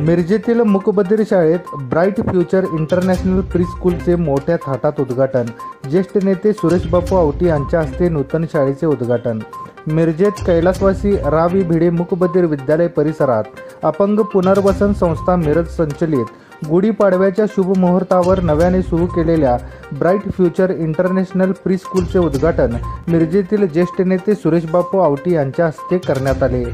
मिरजेतील मुकबधीर शाळेत ब्राईट फ्युचर इंटरनॅशनल प्री स्कूलचे मोठ्या थाटात उद्घाटन. ज्येष्ठ नेते सुरेश बापू आवटी यांच्या हस्ते नूतन शाळेचे उद्घाटन. मिरजेत कैलासवासी रावी भिडे मुकबधीर विद्यालय परिसरात अपंग पुनर्वसन संस्था मिरज संचलित. गुढीपाडव्याच्या शुभमुहूर्तावर नव्याने सुरू केलेल्या ब्राईट फ्युचर इंटरनॅशनल प्री स्कूलचे उद्घाटन मिरजेतील ज्येष्ठ नेते सुरेश बापू आवटी यांच्या हस्ते करण्यात आले.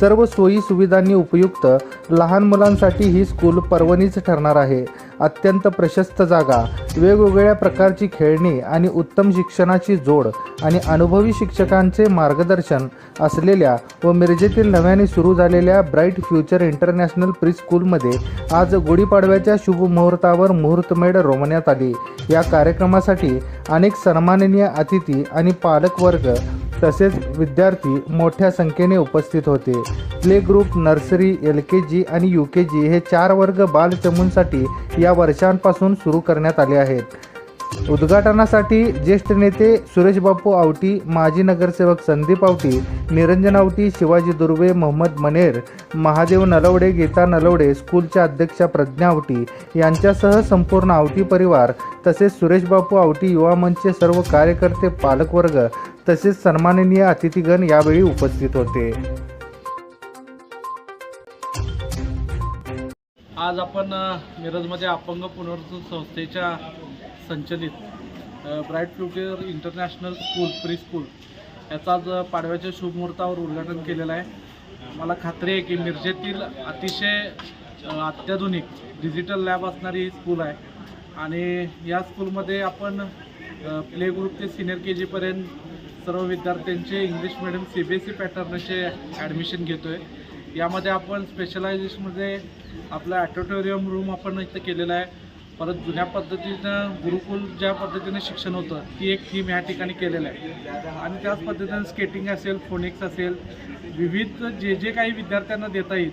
सर्व सोयी सुविधांनी उपयुक्त लहान मुलांसाठी ही स्कूल पर्वणीच ठरणार आहे. अत्यंत प्रशस्त जागा वेगवेगळ्या प्रकारची खेळणी आणि उत्तम शिक्षणाची जोड आणि अनुभवी शिक्षकांचे मार्गदर्शन असलेल्या व मिरजेतील नव्याने सुरू झालेल्या ब्राईट फ्युचर इंटरनॅशनल प्री स्कूलमध्ये आज गुढीपाडव्याच्या शुभमुहूर्तावर मुहूर्तमेढ रोवण्यात आली. या कार्यक्रमासाठी अनेक सन्माननीय अतिथी आणि पालकवर्ग तसेच विद्यार्थी मोठ्या संख्येने उपस्थित होते. Play group nursery L K G आणि यू के जी हे चार वर्ग बालचमूंसाठी या वर्षांपासून सुरू करण्यात आले आहेत. उद्घाटनासाठी ज्येष्ठ नेते सुरेश बापू आवटी माजी नगरसेवक संदीप आवटी निरंजन आवटी शिवाजी दुर्वे मोहम्मद मनेर महादेव नलवडे गीता नलवडे स्कूलच्या अध्यक्षा प्रज्ञा आवटी यांच्यासह संपूर्ण आवटी परिवार तसेच सुरेश बापू आवटी युवा मंचचे सर्व कार्यकर्ते पालकवर्ग तसेच सन्माननीय अतिथीगण यावेळी उपस्थित होते. आज आपण मिरजमध्ये अपंग पुनर्वसन संस्थेच्या संचलित bright future international school pre school याचा आज पाडव्याच्या शुभमुहूर्तावर उद्घाटन केलेलं आहे. मला खात्री आहे की मिरजेतील अतिशय अत्याधुनिक डिजिटल लॅब असणारी ही स्कूल आहे. आणि या स्कूलमध्ये आपण प्ले ग्रुप ते सिनियर के जीपर्यंत सर्व विद्यार्थ्यांचे English medium C B S E पॅटर्नचे admission घेतो आहे यामध्ये आपण स्पेशलायझेशनमध्ये आपलं ॲटोटोरियम रूम आपण इथं केलेलं आहे. परत जुन्या पद्धतीनं गुरुकुल ज्या पद्धतीनं शिक्षण होतं ती एक थीम ह्या ठिकाणी केलेलं आहे. आणि त्याच पद्धतीनं स्केटिंग असेल फोनिक्स असेल विविध जे जे काही विद्यार्थ्यांना देता येईल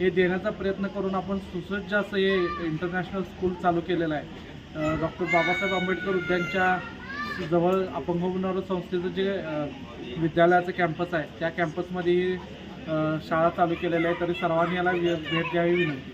हे देण्याचा प्रयत्न करून आपण सुसज्ज असं हे इंटरनॅशनल स्कूल चालू केलेलं आहे. डॉक्टर बाबासाहेब आंबेडकर उद्यानच्या जवळ अपंग होणारं संस्थेचं जे विद्यालयाचं कॅम्पस आहे त्या कॅम्पसमध्ये ही शाळा चालू केलेल्या आहे तरी सर्वांनी याला भेट द्यावी विनंती.